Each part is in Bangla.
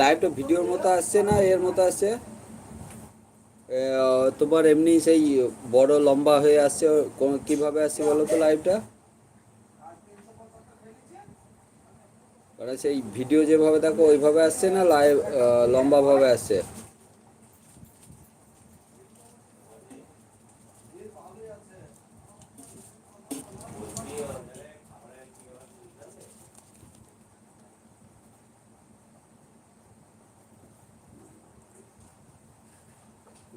লাইভটা ভিডিওর মতো আসছে না, এর মতো আসছে। তোমার এমনি সেই বড় লম্বা হয়ে আসছে কীভাবে আসছে বলো তো লাইভটা? মানে সেই ভিডিও যেভাবে দেখো, ওইভাবে আসছে না লাইভ লম্বাভাবে আসছে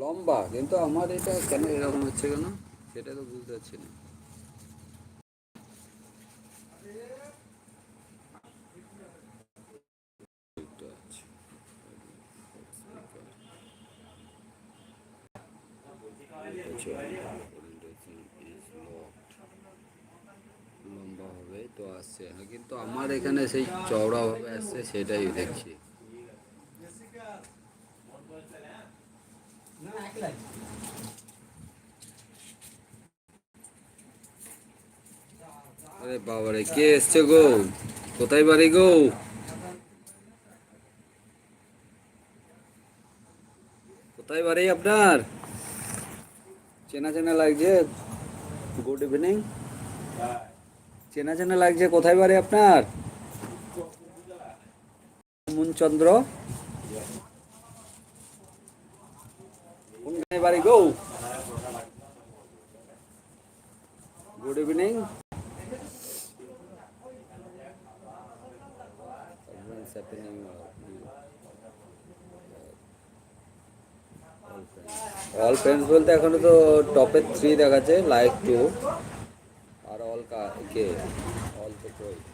লম্বা কিন্তু আমার এটা কেন এরকম হচ্ছে কেন? সেটা তো বুঝতে পারছি না। লম্বা হবে তো আসছে। হ্যাঁ, কিন্তু আমার এখানে সেই চওড়া ভাবে আসছে সেটাই দেখছি। আরে বাবারে, কে এসছে গো? কোথায় বাড়ি গো? কোথায় বাড়ি আপনার? চেনা চেনা লাগছে? গুড ইভিনিং চেনা চেনা লাগছে, কোথায় বাড়ি আপনার? মুনচন্দ্র? কোনখানে বাড়ি গো গুড ইভিনিং অল ফ্রেন্ডস বলতে এখনও তো টপের থ্রি দেখাচ্ছে লাইক টু আর অল কা কে অল তো কই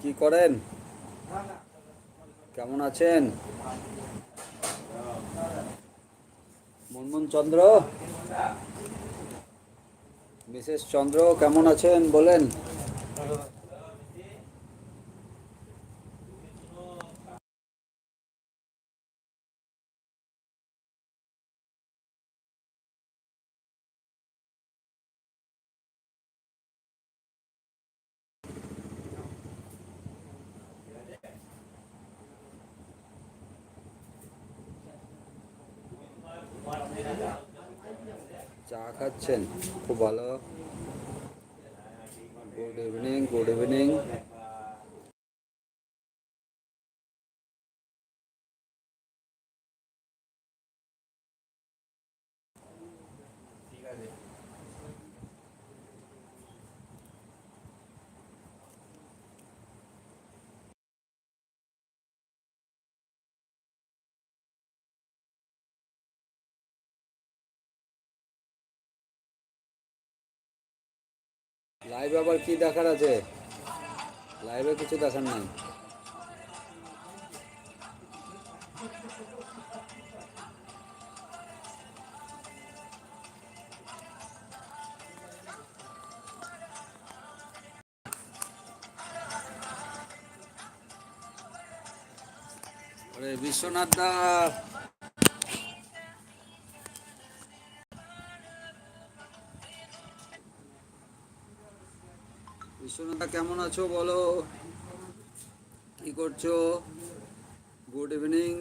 কি করেন? কেমন আছেন? মনমোহন চন্দ্র মিসেস চন্দ্র কেমন আছেন? বলেন। চা খাচ্ছেন? খুব ভালো। Good evening good evening live আবার কি দেখার আছে? লাইভে কিছু দেখার নাই। বিশ্বনাথ দা! বিশ্বনাথ কেমন আছো বলো? কি করছ? গুড ইভিনিং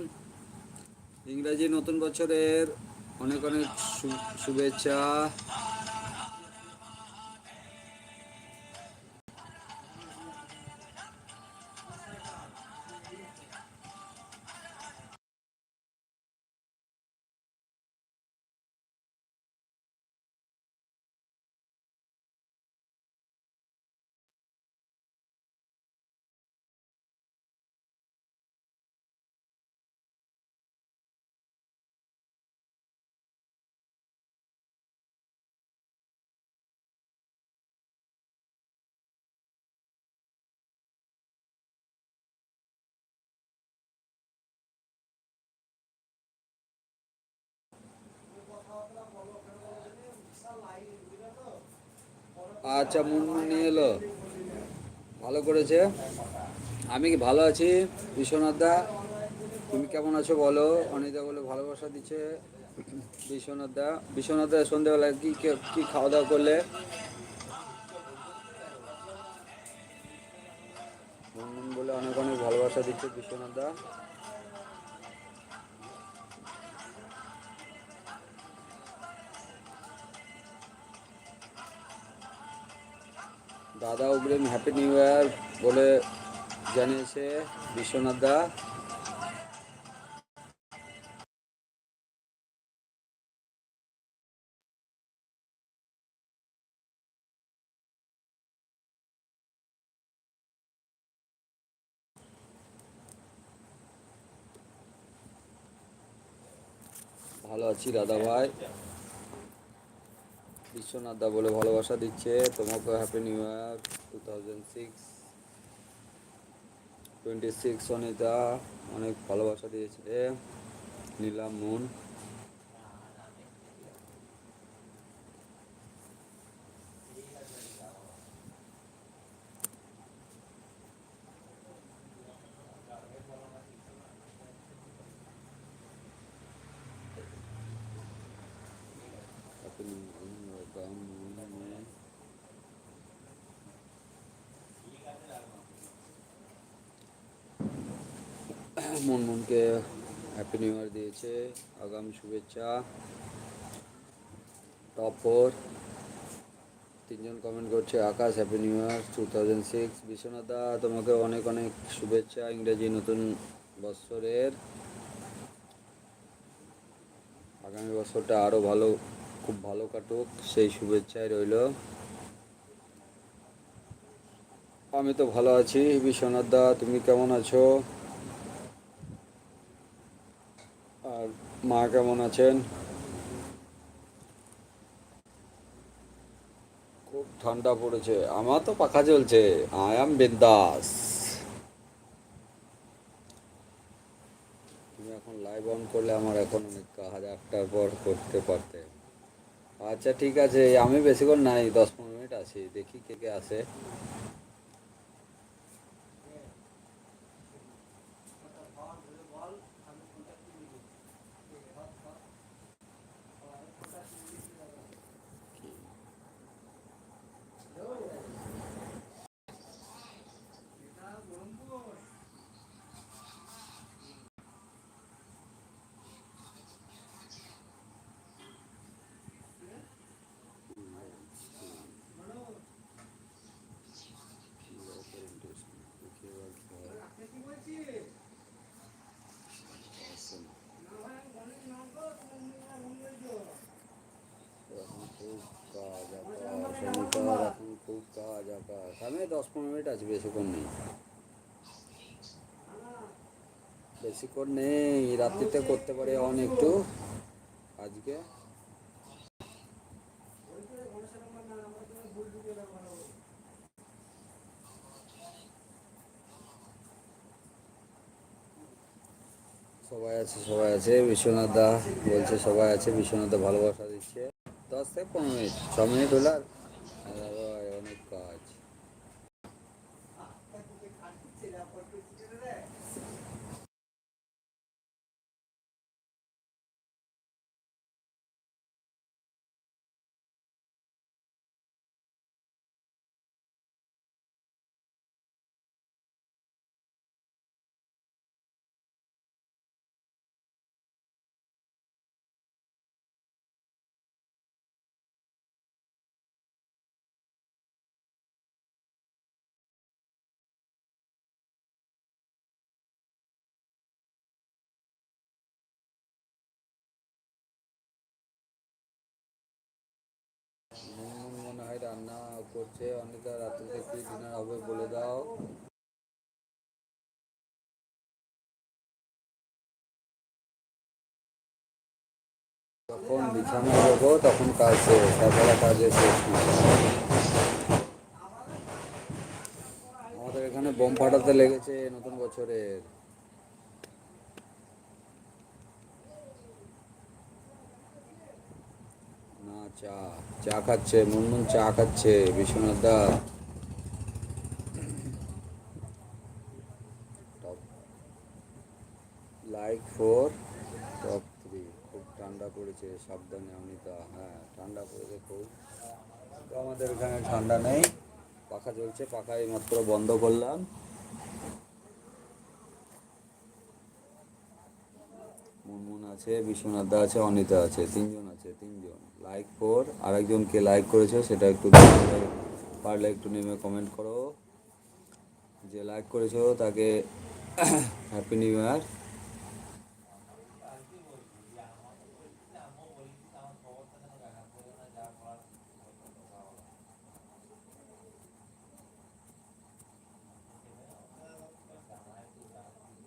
ইংরাজি নতুন বছরের অনেক অনেক শুভেচ্ছা। আচ্ছা মুনমুন নিয়ে এলো। ভালো করেছে। আমি কি ভালো আছি? বিশ্বনাথ দা, তুমি কেমন আছো বলো? অনিতা বলে ভালোবাসা দিচ্ছে বিশ্বনাথ দা। বিশ্বনাথ দা সন্ধ্যেবেলা কি, কে- খাওয়া দাওয়া করলে? মুনমুন বলে অনেক অনেক ভালোবাসা দিচ্ছে বিশ্বনাথ দাদা অগ্রিম হ্যাপি নিউ ইয়ার বলে জানিয়েছে বিশ্বনাথ দা। ভালো আছি দাদা ভাই। বিশ্বনাথ দা বলে ভালোবাসা দিচ্ছে। তোমাকে happy new year two thousand six twenty six Anita, অনেক ভালোবাসা দিয়েছে নীলাম মুন। মুনমুনকে হ্যাপি নিউ ইয়ার দিয়েছে, আগামী শুভেচ্ছা। টপ ফোর তিনজন কমেন্ট করছে, Akash happy new year two thousand six Biswanath দা, তোমাকে অনেক অনেক শুভেচ্ছা, ইংরেজি নতুন বৎসরের আগামী বছরটা আরও ভালো, খুব ভালো কাটুক, সেই শুভেচ্ছাই রইল। আমি তো ভালো আছি, বিশ্বনাথ দা, তুমি কেমন আছো আর মা কেমন আছেন? খুব ঠান্ডা পড়েছে। আমার তো পাখা চলছে আই এম বিন্দাস। তুমি এখন লাইভ অন করলে আমার এখন অনেক কাজ একটার পর করতে পারতে। আচ্ছা ঠিক আছে, আমি বেশিক্ষণ নাই, দশ পনেরো মিনিট আছি, দেখি কে কে আসে এখন খুব কাজ আকাশ শনিবার এখন খুব কাজ আমি দশ পনেরো মিনিট আছি বেশিক্ষণ নেই। বেশিক্ষণ নেই, রাত্রিতে করতে পারি অন একটু, আজকে। সবাই আছে সবাই আছে বিশ্বনাথ দা বলছে সবাই আছে বিশ্বনাথ দা ভালোবাসা দিচ্ছে। দশ থেকে পনেরো মিনিট, ছ মিনিট হলো আর মনে হয় রান্না করছে। ডিনার হবে বলে দাও। যখন বিছানা যাব তখন কাজ শেষ। তাছাড়া কাজের শেষ আমাদের এখানে বোম ফাটাতে লেগেছে নতুন বছরের না চা চা খাচ্ছে, মুনমুন চা খাচ্ছে, বিশ্বনাথ দা। লাইক ফোর টপ থ্রি খুব ঠান্ডা পড়েছে, সাবধানে অনিতা। হ্যাঁ ঠান্ডা পড়েছে খুব। আমাদের এখানে ঠান্ডা নেই। পাখা চলছে পাখা মাত্র বন্ধ করলাম। মুনমুন আছে, বিশ্বনাথ দা আছে, অনিতা আছে, তিনজন আছে, তিনজন। লাইক ফোর আরেকজনকে লাইক করেছ, সেটা একটু পারলে একটু নেমে কমেন্ট করো। যে লাইক করেছ, তাকে হ্যাপি নিউ ইয়ার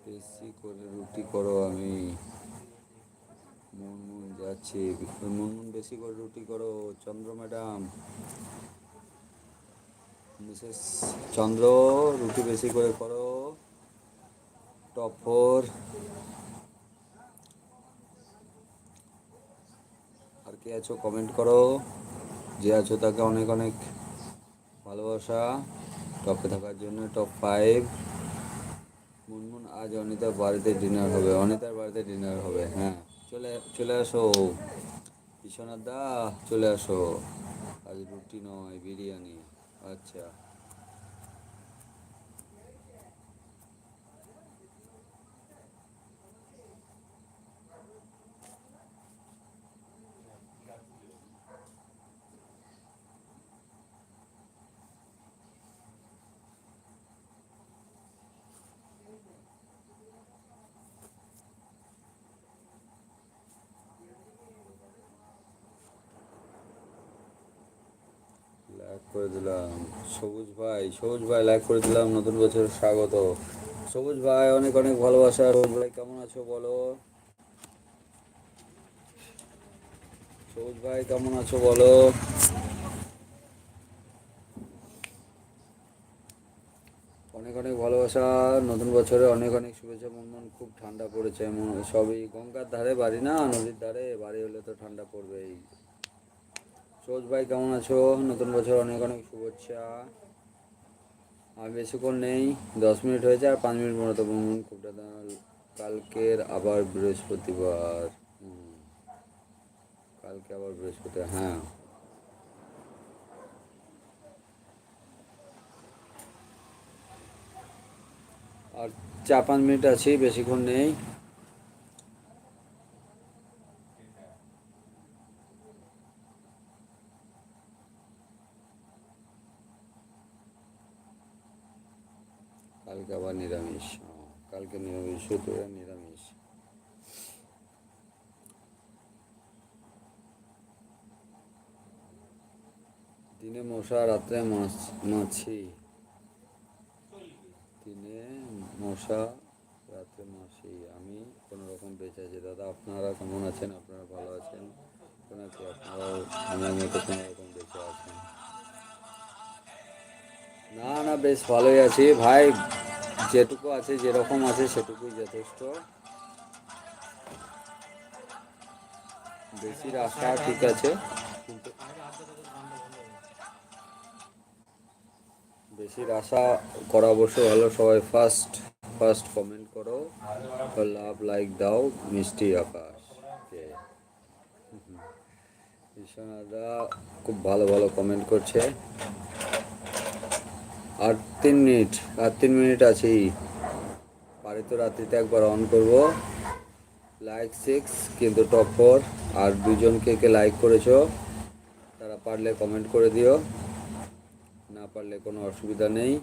বেশি করে রুটি করো আমি। যাচ্ছি মুনমুন বেশি করে রুটি করো, চন্দ্র ম্যাডাম। মিসেস চন্দ্র, রুটি বেশি করে করো। Top four. আর কে আছো কমেন্ট করো। যে আছো তাকে অনেক অনেক ভালোবাসা। টপে থাকার জন্য টপ ফাইভ। মুনমুন আজ অনিতার বাড়িতে ডিনার হবে। অনিতার বাড়িতে ডিনার হবে হ্যাঁ। চলে চলে আসো। বিশ্বনাথ দা চলে আসো। আজ রুটি নয় বিরিয়ানি। আচ্ছা লাইক করে দিলাম। সবুজ ভাই সবুজ ভাই লাইক করে দিলাম। নতুন বছর স্বাগত। সবুজ ভাই, অনেক অনেক ভালোবাসা। সবুজ ভাই, কেমন আছো বলো? সবুজ ভাই, কেমন আছো বলো? অনেক অনেক ভালোবাসা। নতুন বছরে অনেক অনেক শুভেচ্ছা। মন মন খুব ঠান্ডা পড়েছে। সবই গঙ্গার ধারে বাড়ি না? নদীর ধারে? বাড়ি হলে তো ঠান্ডা পড়বেই। সৌজ ভাই, কেমন আছো? নতুন বছর অনেক অনেক শুভেচ্ছা। আমি বেশিক্ষণ নেই, দশ মিনিট হয়েছে আর পাঁচ মিনিট মতো ভ্রমণ খুব কালকের আবার বৃহস্পতিবার। কালকে আবার বৃহস্পতিবার হ্যাঁ। আর চার পাঁচ মিনিট আছি, বেশিক্ষণ নেই। কালকে আবার নিরামিষ। কালকে নিরামিষ শুক্রবার নিরামিষ। দিনে মশা রাত্রে মাছ দিনে মশা রাত্রে মাছি। আমি কোনো রকম বেঁচে আছি। দাদা, আপনারা কেমন আছেন? আপনারা ভালো আছেন? নাকি আপনারাও আমার মতো কোনো রকম বেঁচে আছেন? না না, বেশ ভালোই আছি। ভাই, যেটুকু আছে, যেরকম আছে, সেটুকুই যথেষ্ট। বেশি রাস্তা ঠিক আছে। কিন্তু বেশি আশা করা অবশ্য ভালো। সবাই ফার্স্ট ফার্স্ট কমেন্ট করো। লাভ লাইক দাও। মিষ্টি আকাশ। বিশ্বনাথা খুব ভালো ভালো কমেন্ট করছে। আর তিন মিনিট, আর তিন মিনিট আছেই। পারি তো রাত্রিতে একবার অন করব। লাইক সিক্স কিন্তু টপ ফোর আর দুজন কে কে লাইক করেছ, তারা পারলে কমেন্ট করে দিও। না পারলে কোনো অসুবিধা নেই।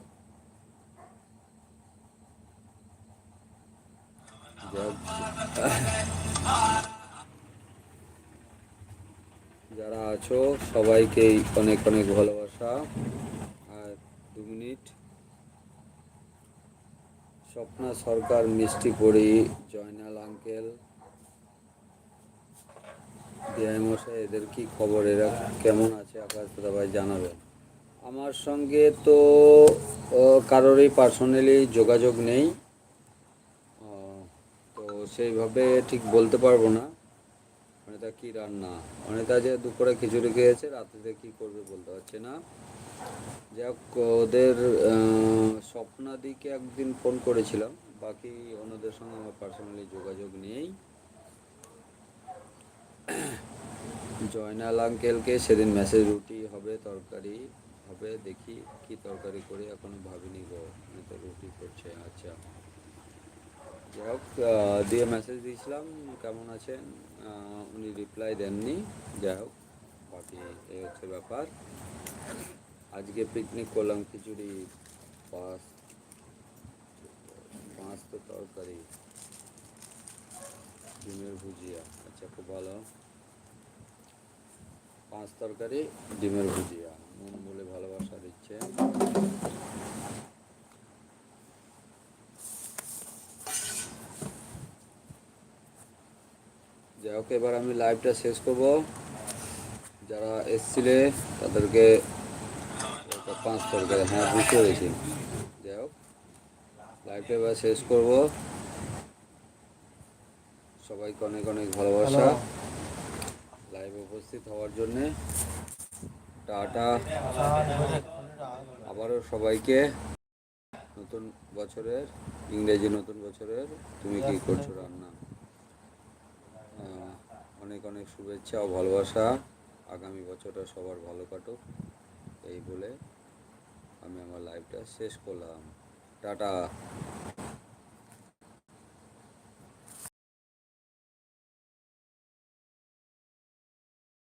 যারা আছো, সবাইকেই অনেক অনেক ভালোবাসা। মিনিট স্বপ্না সরকার, মিষ্টি পড়ি জয়নাল আঙ্কেল। মশাই এদের কি খবর? এরা কেমন আছে? আকাশ দাদা ভাই জানাবেন। আমার সঙ্গে তো কারোরই পার্সোনালি যোগাযোগ নেই। তো সেইভাবে ঠিক বলতে পারব না। অনিতা, কি রান্না? অনিতা যে দুপুরে খিচুড়ি খেয়েছে, রাত্রিতে কি করবে বলতে পারছে না। যাই হোক ওদের স্বপ্নাদিকে একদিন ফোন করেছিলাম। বাকি অন্যদের সঙ্গে আমার পার্সোনালি যোগাযোগ নেই। জয়নাল আঙ্কেলকে সেদিন মেসেজ রুটি হবে, তরকারি হবে, দেখি কি তরকারি করে এখনও ভাবিনি গো। তো রুটি করছে আচ্ছা। যাই হোক দিয়ে মেসেজ দিয়েছিলাম, কেমন আছেন? উনি রিপ্লাই দেননি। যাই হোক, বাকি এই হচ্ছে ব্যাপার। আজকে পিকনিক করলাম খিচুড়ি, পাঁচ পাঁচ তো তরকারি, ডিমের ভুজিয়া আচ্ছা খুব ভালো। পাঁচ তরকারি, ডিমের ভুজিয়া মন বলে ভালোবাসা দিচ্ছে। যাই হোক, এবার আমি লাইভটা শেষ করব। যারা এসছিলে, তাদেরকে পাঁচ তরকারি হ্যাঁ বুঝতে পেরেছি। যাই হোক লাইভটা এবার শেষ করব। সবাইকে অনেক অনেক ভালোবাসা। লাইভে উপস্থিত হওয়ার জন্যে টাটা। আবারও সবাইকে নতুন বছরের ইংরেজি নতুন বছরের তুমি কি করছ রান্না? অনেক অনেক শুভেচ্ছা ও ভালোবাসা। আগামী বছরটা সবার ভালো কাটুক এই বলে। আমি আমার লাইভটা শেষ করলাম। টাটা।